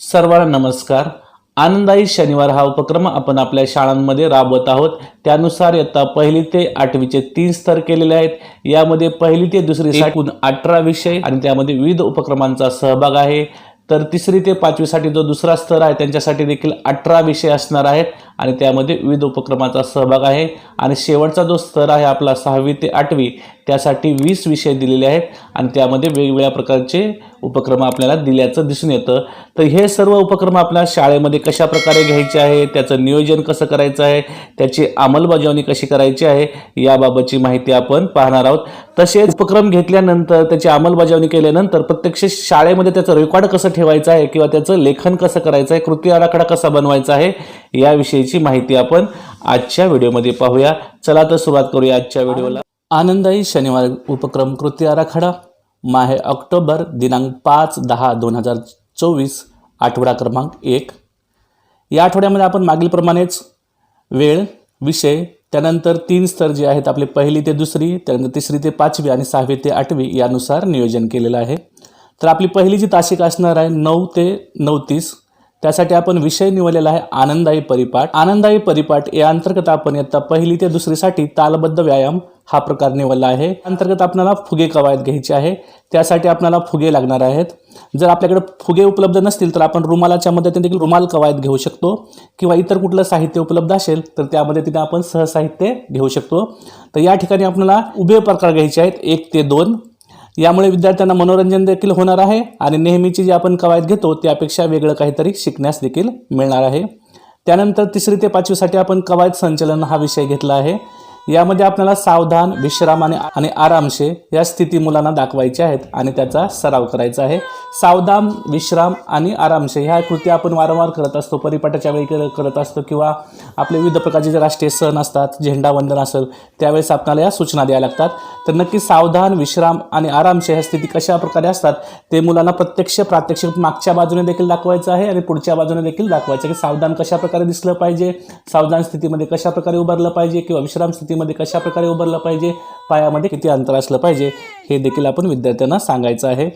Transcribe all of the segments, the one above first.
सर्वांना नमस्कार. आनंदाई शनिवार हा उपक्रम आपण आपल्या शाळांमध्ये राबवत आहोत. त्यानुसार इयत्ता पहिली ते आठवीचे तीन स्तर केलेले आहेत. यामध्ये पहिली ते दुसरी एकूण अठरा विषय आणि त्यामध्ये विविध उपक्रमांचा सहभाग आहे. तर तिसरी ते पाचवीसाठी जो दुसरा स्तर आहे त्यांच्यासाठी देखील अठरा विषय असणार आहेत आणि त्यामध्ये विविध उपक्रमाचा सहभाग आहे. आणि शेवटचा जो स्तर आहे आपला सहावी ते आठवी त्यासाठी वीस विषय दिलेले आहेत आणि त्यामध्ये वेगवेगळ्या प्रकारचे उपक्रम आपल्याला दिल्याचं दिसून येतं. तर हे सर्व उपक्रम आपल्या शाळेमध्ये कशा प्रकारे घ्यायचे आहे त्याचं नियोजन कसं करायचं आहे त्याची अंमलबजावणी कशी करायची आहे याबाबतची माहिती आपण पाहणार आहोत. तसेच उपक्रम घेतल्यानंतर त्याची अंमलबजावणी केल्यानंतर प्रत्यक्ष शाळेमध्ये त्याचं रेकॉर्ड कसं ठेवायचं आहे किंवा त्याचं लेखन कसं करायचं आहे कृती आराखडा कसा बनवायचा आहे याविषयीची माहिती आपण आजच्या व्हिडिओमध्ये पाहूया. चला तर सुरुवात करूया आजच्या व्हिडिओला. आनंदाई शनिवार उपक्रम कृती आराखडा. माहे ऑक्टोबर दिनांक पाच दहा दोन हजार चोवीस आठवडा क्रमांक एक. या आठवड्यामध्ये आपण मागीलप्रमाणेच वेळ विषय त्यानंतर तीन स्तर जे आहेत आपले पहिली ते दुसरी त्यानंतर तिसरी ते पाचवी आणि सहावी ते आठवी यानुसार नियोजन केलेलं आहे. तर आपली पहिली जी तासिक असणार आहे नऊ ते नऊ तीस त्यासाठी आपण विषय निवडलेला आहे आनंदायी परिपाठ. आनंदायी परिपाठ या अंतर्गत आपण इयत्ता पहिली ते दुसरीसाठी तालबद्ध व्यायाम हा प्रकार निवडला आहे. अंतर्गत आपल्याला फुगे कवायत घ्यायची आहे. त्यासाठी आपल्याला फुगे लागणार आहेत. जर आपल्याकडे फुगे उपलब्ध नसतील तर आपण रुमालाच्या मदतीने देखील रुमाल कवायत घेऊ शकतो किंवा इतर कुठलं साहित्य उपलब्ध असेल तर त्या मदतीने आपण सहसाहित्य घेऊ शकतो. तर या ठिकाणी आपल्याला उभे प्रकार घ्यायचे आहेत. एक ते दोन. यामुळे विद्यार्थ्यांना मनोरंजन देखील होणार आहे आणि नेहमीची जी आपण कवायत घेतो त्यापेक्षा वेगळं काहीतरी शिकण्यास देखील मिळणार आहे. त्यानंतर तिसरी ते पाचवीसाठी आपण कवायत संचलन हा विषय घेतला आहे. यामध्ये आपल्याला सावधान विश्राम आणि आणि आरामशे या स्थिती मुलांना दाखवायच्या आहेत आणि त्याचा सराव करायचा आहे. सावधान विश्राम आणि आरामशे ह्या कृती आपण वारंवार करत असतो. परिपाठाच्या वेळी करत असतो किंवा आपले विविध प्रकारचे जे राष्ट्रीय सण असतात झेंडावंदन असेल त्यावेळेस आपल्याला या सूचना द्याव्या लागतात. तर नक्की सावधान विश्राम आणि आरामशे ह्या स्थिती कशा प्रकारे असतात ते मुलांना प्रत्यक्ष प्रात्यक्षिक मागच्या बाजूने देखील दाखवायचं आहे आणि पुढच्या बाजूने देखील दाखवायचं आहे की सावधान कशा प्रकारे दिसलं पाहिजे सावधान स्थितीमध्ये कशा प्रकारे उभारलं पाहिजे किंवा विश्राम स्थितीमध्ये कशा प्रकारे उभारलं पाहिजे पायामध्ये किती अंतर असलं पाहिजे हे देखील आपण विद्यार्थ्यांना सांगायचं आहे.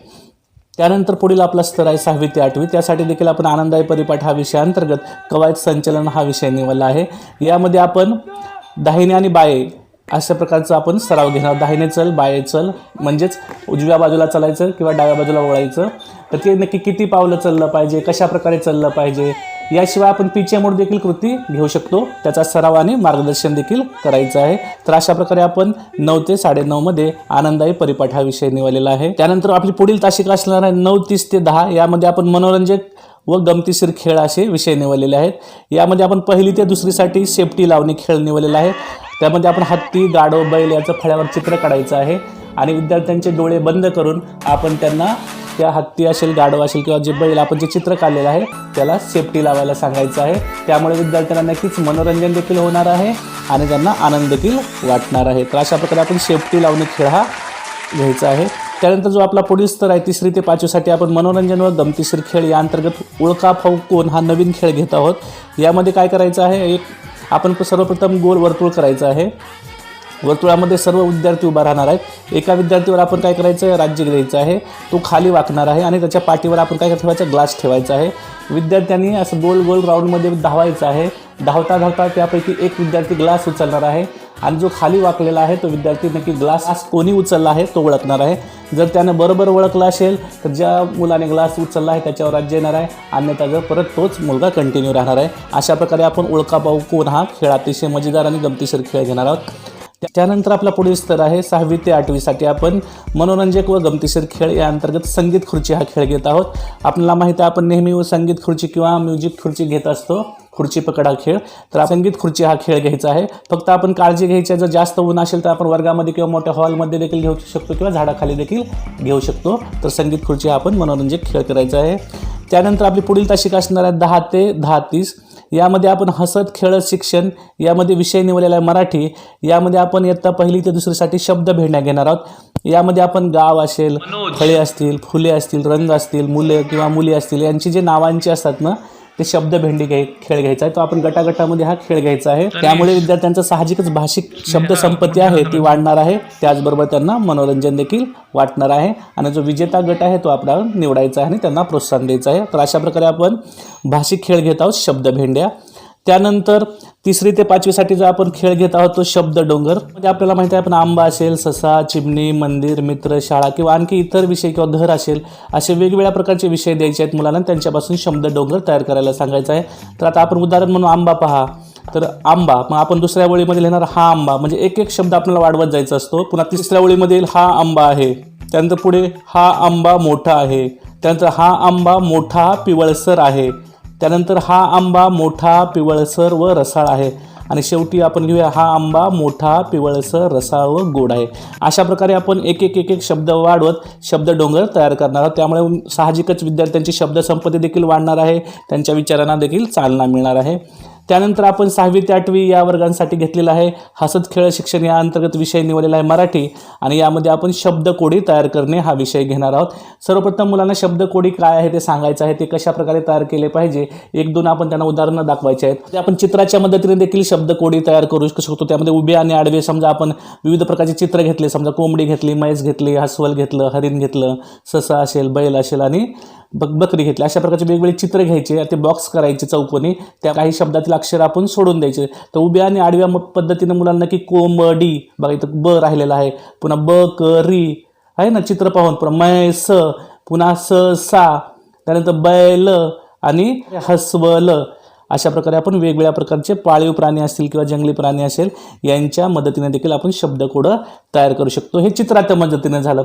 त्यानंतर पुढील आपला स्तर आहे सहावी ते आठवी. त्यासाठी देखील आपण आनंददायी परिपाठ हा विषय अंतर्गत कवायत संचलन हा विषय निवडला आहे. यामध्ये आपण दाहिने आणि बाये अशा प्रकारचा आपण सराव घेणार. दाहिने चल बाये चल म्हणजेच उजव्या बाजूला चालायचं किंवा डाव्या बाजूला वळायचं. तर ते नक्की किती पावलं चाललं पाहिजे कशा प्रकारे चाललं पाहिजे याशिवाय आपण पिचेमोड देखील कृती घेऊ शकतो. त्याचा सराव आणि मार्गदर्शन देखील करायचं आहे. तर अशा प्रकारे आपण नऊ ते साडेनऊमध्ये आनंदायी परिपाठ हा विषय निवडलेला आहे. त्यानंतर आपली पुढील तासिका असणार आहे नऊ तीस ते दहा. यामध्ये आपण मनोरंजक व गमतीशीर खेळ असे विषय निवडलेले आहेत. यामध्ये आपण पहिली ते दुसरीसाठी सेफ्टी लावणी खेळ निवडलेला आहे. त्यामध्ये आपण हत्ती गाढव बैल याचं फळ्यावर चित्र काढायचं आहे. आणि विद्यार्थ्यांचे डोळे बंद करून आपण त्यांना त्या हत्ती असेल गाडो असेल किंवा जे बैल आपण जे चित्र काढलेलं आहे त्याला सेफ्टी लावायला सांगायचं आहे. त्यामुळे विद्यार्थ्यांना नक्कीच मनोरंजन देखील होणार आहे आणि त्यांना आनंद देखील वाटणार आहे. तर अशा प्रकारे आपण सेफ्टी लावणे खेळ हा घ्यायचा आहे. त्यानंतर जो आपला पुढील स्तर आहे तिसरी ते पाचवीसाठी आपण मनोरंजन व गमतीशीर खेळ या अंतर्गत उळका फाऊ कोण हा नवीन खेळ घेत आहोत. यामध्ये काय करायचं आहे एक आपण सर्वप्रथम गोल वर्तुळ करायचं आहे. वर्तुळामध्ये सर्व विद्यार्थी उभा राहणार आहेत. एका विद्यार्थीवर आपण काय करायचं आहे? राज्य घ्यायचं आहे. तो खाली वाकणार आहे आणि त्याच्या पाठीवर आपण काय ठेवायचं? ग्लास ठेवायचा आहे. विद्यार्थ्यांनी असं गोल गोल राऊंडमध्ये धावायचं आहे. धावता धावता त्यापैकी एक विद्यार्थी ग्लास उचलणार आहे. आणि जो खाली वाकलेला आहे तो विद्यार्थी नक्की ग्लास कोणी उचलला आहे तो ओळखणार आहे. जर त्यानं बरोबर ओळखला असेल तर ज्या मुलाने ग्लास उचलला आहे त्याच्यावर राज्य येणार आहे. अन्यथा जर परत तोच मुलगा कंटिन्यू राहणार आहे. अशा प्रकारे आपण ओळखा पाहू कोण हा खेळ अतिशय मजेदार आणि गमतीशीर खेळ घेणार आहोत. त्यानंतर आपला पुढील स्तर आहे सहावी ते आठवीसाठी आपण मनोरंजक व गमतीशीर खेळ या अंतर्गत संगीत खुर्ची हा खेळ घेत आहोत. आपल्याला माहिती आहे आपण नेहमी संगीत खुर्ची किंवा म्युझिक खुर्ची घेत असतो. खुर्ची पकडा खेळ. तर आपण संगीत खुर्ची हा खेळ घ्यायचा आहे. फक्त आपण काळजी घ्यायची जर जास्त ऊन असेल तर आपण वर्गामध्ये किंवा मोठ्या हॉलमध्ये देखील घेऊ शकतो किंवा झाडाखाली देखील घेऊ शकतो. तर संगीत खुर्ची हा आपण मनोरंजक खेळ करायचा आहे. त्यानंतर आपली पुढील तासिक असणार आहे दहा ते दहा तीस. यामध्ये आपण हसत खेळत शिक्षण यामध्ये विषय निवडलेला आहे मराठी. यामध्ये आपण इयत्ता पहिली ते दुसरीसाठी शब्द भेटण्या घेणार आहोत. यामध्ये आपण गाव असेल फळे असतील फुले असतील रंग असतील मुले किंवा मुली असतील यांची जे नावांची असतात ना ते शब्द भेंडी घ्याय खेळ घ्यायचा आहे. तो आपण गटागटामध्ये हा खेळ घ्यायचा आहे. त्यामुळे विद्यार्थ्यांचं साहजिकच भाषिक शब्द संपत्ती आहे ती वाढणार आहे. त्याचबरोबर त्यांना मनोरंजन देखील वाटणार आहे. आणि जो विजेता गट आहे तो आपल्याला निवडायचा आहे आणि त्यांना प्रोत्साहन द्यायचं आहे. तर अशा प्रकारे आपण भाषिक खेळ घेत आहोत शब्द भेंड्या. त्यानंतर तिसरी ते पाचवीसाठी जो आपण खेळ घेत आहोत तो शब्द डोंगर. म्हणजे आपल्याला माहिती आहे आपण आंबा असेल ससा चिमणी मंदिर मित्र शाळा किंवा आणखी इतर विषय किंवा घर असेल असे वेगवेगळ्या प्रकारचे विषय द्यायचे आहेत मुलांना. त्यांच्यापासून शब्द डोंगर तयार करायला सांगायचं आहे. तर आता आपण उदाहरण म्हणून आंबा पहा. तर आंबा मग आपण दुसऱ्या ओळीमध्ये लिहिणार हा आंबा. म्हणजे एक एक शब्द आपल्याला वाढवत जायचा असतो. पुन्हा तिसऱ्या ओळीमध्ये हा आंबा आहे. त्यानंतर पुढे हा आंबा मोठा आहे. त्यानंतर हा आंबा मोठा पिवळसर आहे. त्यानंतर हा आंबा मोठा पिवळसर व रसाळ आहे. आणि शेवटी आपण घेऊया हा आंबा मोठा पिवळसर रसाळ व गोड आहे. अशा प्रकारे आपण एक एक एक एक शब्द वाढवत शब्द डोंगर तयार करणार आहोत. त्यामुळे साहजिकच विद्यार्थ्यांची शब्दसंपत्ती देखील वाढणार आहे. त्यांच्या विचारांना देखील चालना मिळणार आहे. त्यानंतर आपण सहावी ते आठवी या वर्गांसाठी घेतलेला आहे. हसत खेळ शिक्षण या अंतर्गत विषय निवडलेला आहे मराठी आणि यामध्ये आपण शब्दकोडी तयार करणे हा विषय घेणार आहोत. सर्वप्रथम मुलांना शब्दकोडी काय आहे ते सांगायचं आहे ते कशा प्रकारे तयार केले पाहिजे एक दोन आपण त्यांना उदाहरणं दाखवायचे आहेत. ते आपण चित्राच्या मदतीने देखील शब्दकोडी तयार करू शकतो. त्यामध्ये उभे आणि आडवे समजा आपण विविध प्रकारचे चित्र घेतले समजा कोंबडी घेतली म्हैस घेतली हसवल घेतलं हरिण घेतलं ससा असेल बैल असेल आणि बक बकरी घेतली. अशा प्रकारचे वेगवेगळे चित्र घ्यायचे ते बॉक्स करायचे चौकोनी. त्या काही शब्दातील अक्षर आपण सोडून द्यायचे. तर उभ्या आणि आडव्या पद्धतीनं मुलांना की कोंबडी बघा इथं ब राहिलेलं आहे. पुन्हा ब क री आहे ना? चित्र पाहून. पुन्हा मै स पुन्हा स सा त्यानंतर बैल आणि हसवलं. अशा प्रकारे आपण वेगवेगळ्या प्रकारचे पाळीव प्राणी असतील किंवा जंगली प्राणी असेल यांच्या मदतीने देखील आपण शब्दकोडं तयार करू शकतो. हे चित्राच्या मदतीने झालं.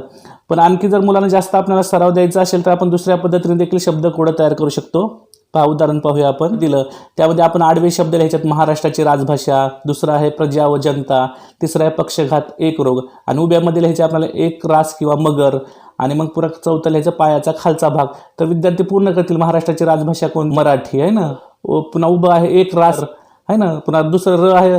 पण आणखी जर मुलांना जास्त आपल्याला सराव द्यायचा असेल तर आपण दुसऱ्या पद्धतीने देखील शब्दकोडं तयार करू शकतो. पहा उदाहरण पाहूया आपण. दिलं. त्यामध्ये आपण आडवे शब्द लिहायच्यात महाराष्ट्राची राजभाषा दुसरा आहे प्रजा व जनता तिसरा आहे पक्षघात एक रोग. आणि उभ्यामध्ये लिहायचे आपल्याला एक रास किंवा मगर. आणि मग पुरा चौथा लिहायचा पायाचा खालचा भाग. तर विद्यार्थी पूर्ण करतील. महाराष्ट्राची राजभाषा कोण? मराठी आहे ना? पुन्हा उभं आहे एक रास आहे ना? पुन्हा दुसरं र आहे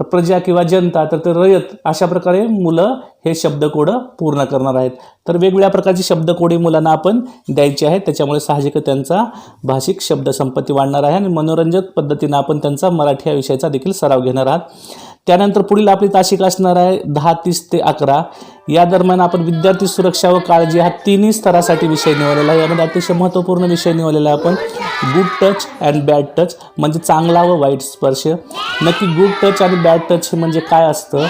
प्रजा किंवा जनता तर ते रयत अशा प्रकारे मुलं हे शब्दकोडं पूर्ण करणार आहेत. तर वेगवेगळ्या प्रकारची शब्दकोडी मुलांना आपण द्यायची आहेत त्याच्यामुळे साहजिक त्यांचा भाषिक शब्दसंपत्ती वाढणार आहे आणि मनोरंजक पद्धतीनं आपण त्यांचा मराठी या विषयाचा देखील सराव घेणार आहात. त्यानंतर पुढील आपली तासिक असणार आहे दहा तीस ते अकरा. या दरम्यान आपण विद्यार्थी सुरक्षा व काळजी हा तिन्ही स्तरासाठी विषय निवडलेला आहे. यामध्ये अतिशय महत्त्वपूर्ण विषय निवडलेला आहे आपण. Good touch and bad touch म्हणजे चांगला व वाईट स्पर्श. नक्की गुड टच आणि बॅड टच म्हणजे काय असतं?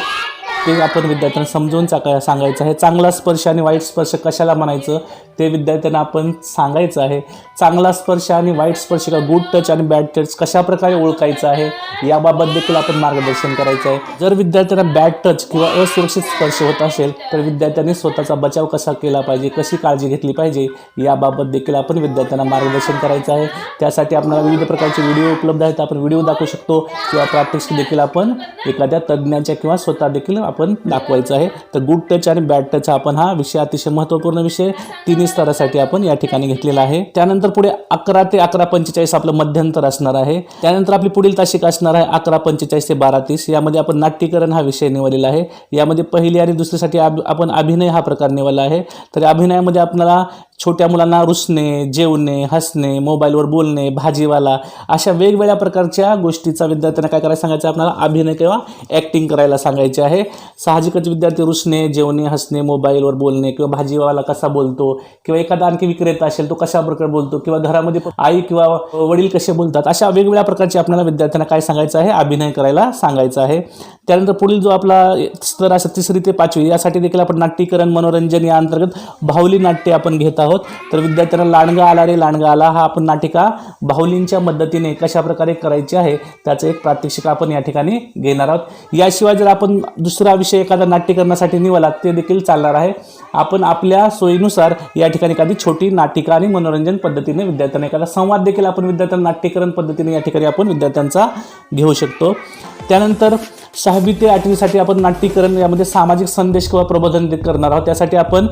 ते आपण विद्यार्थ्यांना समजून चाका सांगायचं आहे. चांगला स्पर्श आणि वाईट स्पर्श कशाला म्हणायचं? ते विद्यार्थ्यांना आपण सांगायचं आहे. चांगला स्पर्श आणि वाईट स्पर्श का गुड टच आणि बॅड टच कशा प्रकारे ओळखायचं आहे? याबाबत देखील आपण मार्गदर्शन करायचं आहे. जर विद्यार्थ्यांना बॅड टच किंवा असुरक्षित स्पर्श होत असेल तर विद्यार्थ्यांनी स्वतःचा बचाव कसा केला पाहिजे? कशी काळजी घेतली पाहिजे? याबाबत देखील आपण विद्यार्थ्यांना मार्गदर्शन करायचं आहे. त्यासाठी आपल्याला विविध प्रकारचे व्हिडिओ उपलब्ध आहेत. आपण व्हिडिओ दाखवू शकतो किंवा प्रात्यक्षिक देखील आपण एखाद्या तज्ज्ञाच्या किंवा स्वतः देखील आपण दाखवायचं आहे. तर गुड टच आणि बॅड टच आपण हा विषय अतिशय महत्त्वपूर्ण विषय तिन्ही स्तरासाठी आपण या ठिकाणी घेतलेला आहे. त्यानंतर पुढे अकरा ते अकरा पंचेचाळीस आपलं मध्यंतर असणार आहे. त्यानंतर आपली पुढील तासिक असणार आहे अकरा पंचेचाळीस ते बारा तीस. यामध्ये आपण नाट्यकरण हा विषय निवडलेला आहे. यामध्ये पहिली आणि दुसरीसाठी आपण अभिनय हा प्रकार निवडला आहे. तर अभिनयामध्ये आपल्याला छोट्या मुलांना रुसणे जेवणे हसणे मोबाईलवर बोलणे भाजीवाला अशा वेगवेगळ्या प्रकारच्या गोष्टीचा विद्यार्थ्यांना काय करायला सांगायचं? आहे? आपल्याला अभिनय किंवा ॲक्टिंग करायला सांगायचे आहे. साहजिकच विद्यार्थी रुसणे जेवणे हसणे मोबाईलवर बोलणे किंवा भाजीवाला कसा बोलतो किंवा एखादा आणखी विक्रेता असेल तो कशा प्रकारे बोलतो किंवा घरामध्ये आई किंवा वडील कसे बोलतात अशा वेगवेगळ्या प्रकारचे आपल्याला विद्यार्थ्यांना काय सांगायचं आहे? अभिनय करायला सांगायचं आहे. त्यानंतर पुढील जो आपला स्तर असं तिसरी ते पाचवी यासाठी देखील आपण नाट्यकरण मनोरंजन या अंतर्गत भावली नाट्य आपण घेत आहोत. तर विद्यार्थ्यांना लांडगा आला रे लांडगा आला. हा आपण नाटिका बाहुलींच्या मदतीने कशा प्रकारे करायची आहे त्याचं एक प्रात्यक्षिक आपण या ठिकाणी घेणार आहोत. याशिवाय जर आपण दुसरा विषय एखादा नाट्यकरणासाठी निवडला ते देखील चालणार आहे. आपण आपल्या सोयीनुसार या ठिकाणी एखादी छोटी नाटिका आणि मनोरंजन पद्धतीने विद्यार्थ्यांना एखादा संवाद देखील आपण विद्यार्थ्यांना नाट्यकरण पद्धतीने या ठिकाणी आपण विद्यार्थ्यांचा घेऊ शकतो. त्यानंतर सहावी ते आठवीसाठी आपण नाट्यकरण यामध्ये सामाजिक संदेश किंवा प्रबोधन करणार आहोत. त्यासाठी आपण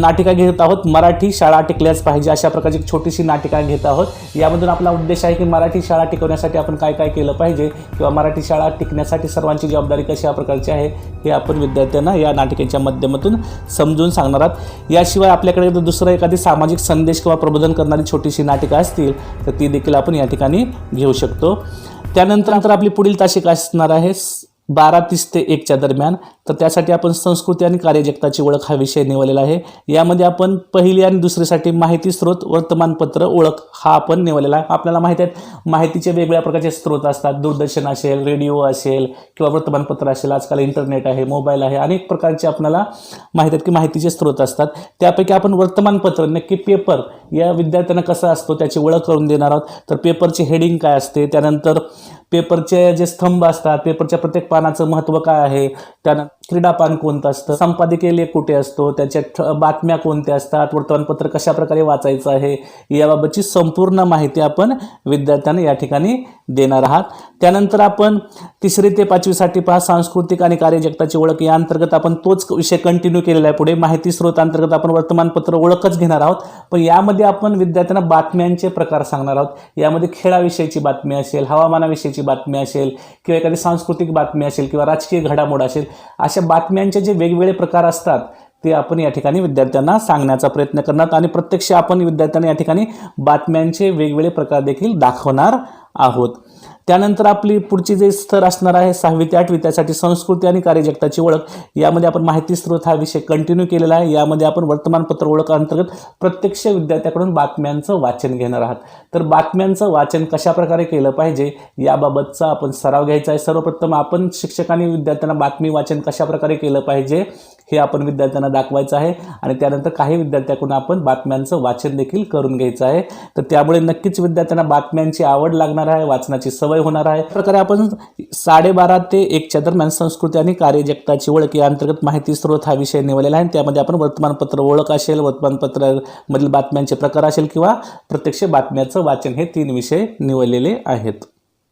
नाटिका घेत आहोत. मराठी शाळा टिकल्याच पाहिजे अशा प्रकारची छोटीशी नाटिका घेत आहोत. यामधून आपला उद्देश आहे की मराठी शाळा टिकवण्यासाठी आपण काय काय केलं पाहिजे किंवा मराठी शाळा टिकण्यासाठी सर्वांची जबाबदारी कशा प्रकारची आहे हे आपण विद्यार्थ्यांना या नाटिकेच्या माध्यमातून समजून सांगणार आहात. याशिवाय आपल्याकडे जर दुसरं एखादी सामाजिक संदेश किंवा प्रबोधन करणारी छोटीशी नाटिका असतील तर ती देखील आपण या ठिकाणी घेऊ शकतो. त्यानंतर आपली पुढील तासिका असणार आहे बारा तीस ते एकच्या दरम्यान. तर त्यासाठी आपण संस्कृती आणि कार्यजगताची ओळख हा विषय निवडलेला आहे. यामध्ये आपण पहिली आणि दुसरीसाठी माहिती स्रोत वर्तमानपत्र ओळख हा आपण निवडलेला आहे. आपल्याला माहिती आहे माहितीचे वेगवेगळ्या प्रकारचे स्रोत असतात. दूरदर्शन असेल रेडिओ असेल किंवा वर्तमानपत्र असेल. आजकाल इंटरनेट आहे मोबाईल आहे. अनेक प्रकारचे आपल्याला माहीत आहेत की माहितीचे स्रोत असतात. त्यापैकी आपण वर्तमानपत्र नक्की पेपर या विद्यार्थ्यांना कसं असतो त्याची ओळख करून देणार आहोत. तर पेपरची हेडिंग काय असते? त्यानंतर पेपरचे जे स्तंभ असतात पेपरच्या प्रत्येक पानाचं महत्त्व काय आहे? त्यानंतर क्रीडापान कोणतं असतं? संपादकीय लेख कुठे असतो? त्याच्या ठ- बातम्या कोणत्या असतात? वर्तमानपत्र कशा प्रकारे वाचायचं आहे? याबाबतची संपूर्ण माहिती आपण विद्यार्थ्यांना या ठिकाणी देणार आहात. त्यानंतर आपण तिसरी ते पाचवीसाठी पहा. सांस्कृतिक आणि कार्यजगताची ओळख. या अंतर्गत आपण तोच विषय कंटिन्यू केलेला आहे पुढे. माहिती स्रोत अंतर्गत आपण वर्तमानपत्र ओळखच घेणार आहोत. पण यामध्ये आपण विद्यार्थ्यांना बातम्यांचे प्रकार सांगणार आहोत. यामध्ये खेळाविषयीची बातमी असेल हवामानाविषयीची बातमी असेल किंवा एखादी सांस्कृतिक बातमी असेल किंवा राजकीय घडामोड असेल अशा बातम्यांचे जे वेगवेगळे प्रकार असतात ते आपण या ठिकाणी विद्यार्थ्यांना सांगण्याचा प्रयत्न करणार आणि प्रत्यक्ष आपण विद्यार्थ्यांना या ठिकाणी बातम्यांचे वेगवेगळे प्रकार देखील दाखवणार आहोत. त्यानंतर आपली पुढची जे स्तर असणार आहे सहावी ते आठवी त्यासाठी संस्कृती आणि कार्यजगताची ओळख. यामध्ये आपण माहिती स्रोत हा विषय कंटिन्यू केलेला आहे. यामध्ये आपण वर्तमानपत्र ओळख अंतर्गत प्रत्यक्ष विद्यार्थ्याकडून बातम्यांचं वाचन घेणार आहात. तर बातम्यांचं वाचन कशाप्रकारे केलं पाहिजे याबाबतचा आपण सराव घ्यायचा आहे. सर्वप्रथम आपण शिक्षकांनी विद्यार्थ्यांना बातमी वाचन कशा प्रकारे केलं पाहिजे हे आपण विद्यार्थ्यांना दाखवायचं आहे. आणि त्यानंतर काही विद्यार्थ्याकडून आपण बातम्यांचं वाचन देखील करून घ्यायचं आहे. तर त्यामुळे नक्कीच विद्यार्थ्यांना बातम्यांची आवड लागणार आहे वाचनाची सवय होणार आहे. प्रकारे आपण साडेबारा ते एकच्या दरम्यान संस्कृती आणि कार्यजगताची ओळख या अंतर्गत माहिती स्रोत हा विषय निवडलेला आहे. त्यामध्ये आपण वर्तमानपत्र ओळख असेल वर्तमानपत्रामधील बातम्यांचे प्रकार असेल किंवा प्रत्यक्ष बातम्याचं वाचन हे तीन विषय निवडलेले आहेत.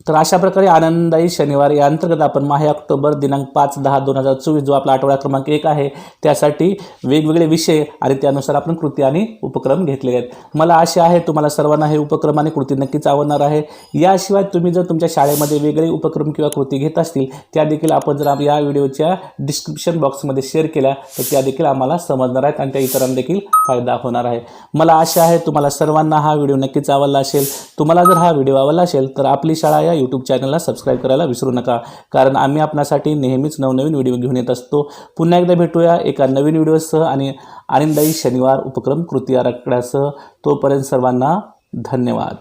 तर अशा प्रकारे आनंददायी शनिवार. या अंतर्गत आपण माहे ऑक्टोबर दिनांक पाच दहा दोन हजार चोवीस जो आपला आठवडा क्रमांक एक आहे त्यासाठी वेगवेगळे विषय आणि त्यानुसार आपण कृती आणि उपक्रम घेतलेले आहेत. मला आशा आहे तुम्हाला सर्वांना हे उपक्रम आणि कृती नक्कीच आवडणार आहे. याशिवाय तुम्ही जर तुमच्या शाळेमध्ये वेगळे उपक्रम किंवा कृती घेत असतील त्या देखील आपण जर या व्हिडिओच्या डिस्क्रिप्शन बॉक्समध्ये शेअर केल्या तर त्या देखील आम्हाला समजणार आहेत आणि त्या इतरांना देखील फायदा होणार आहे. मला आशा आहे तुम्हाला सर्वांना हा व्हिडिओ नक्कीच आवडला असेल. तुम्हाला जर हा व्हिडिओ आवडला असेल तर आपली शाळा या यूट्यूब चॅनलला सबस्क्राईब करायला विसरू नका. कारण आम्ही आपणासाठी नेहमीच नवनवीन व्हिडिओ घेऊन येत असतो. पुन्हा एकदा भेटूया एका नवीन व्हिडिओसह आणि आनंददायी शनिवार उपक्रम कृती आराखड्यासह. तोपर्यंत सर्वांना धन्यवाद.